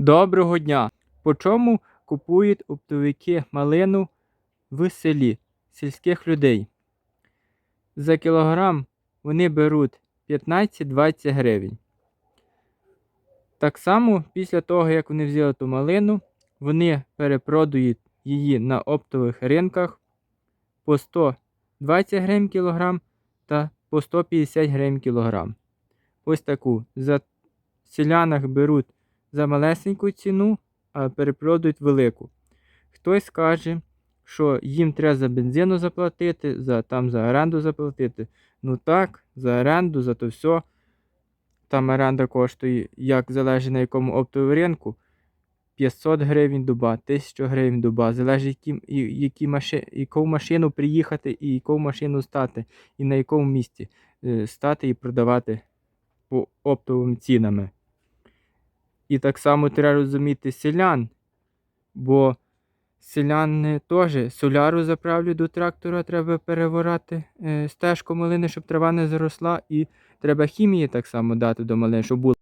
Доброго дня! По чому купують оптовики малину в селі сільських людей? За кілограм вони беруть 15-20 гривень. Так само, після того, як вони взяли ту малину, вони перепродають її на оптових ринках по 120 гривень кілограм та по 150 гривень кілограм. Ось таку. За селянах беруть за малесеньку ціну, а перепродають велику. Хтось скаже, що їм треба за бензину заплатити, за, там за оренду заплатити. Ну так, за оренду, за то все. Там оренда коштує, як залежить на якому оптовому ринку, 500 гривень дуба, 1000 гривень дуба. Залежить, які, які маши, яку машину приїхати і яку машину стати, і на якому місці е, стати і продавати по оптовим цінами. І так само треба розуміти селян, бо селяни теж соляру заправлю до трактора, треба переворати е, стежку малини, щоб трава не заросла, і треба хімії так само дати до малини, щоб було.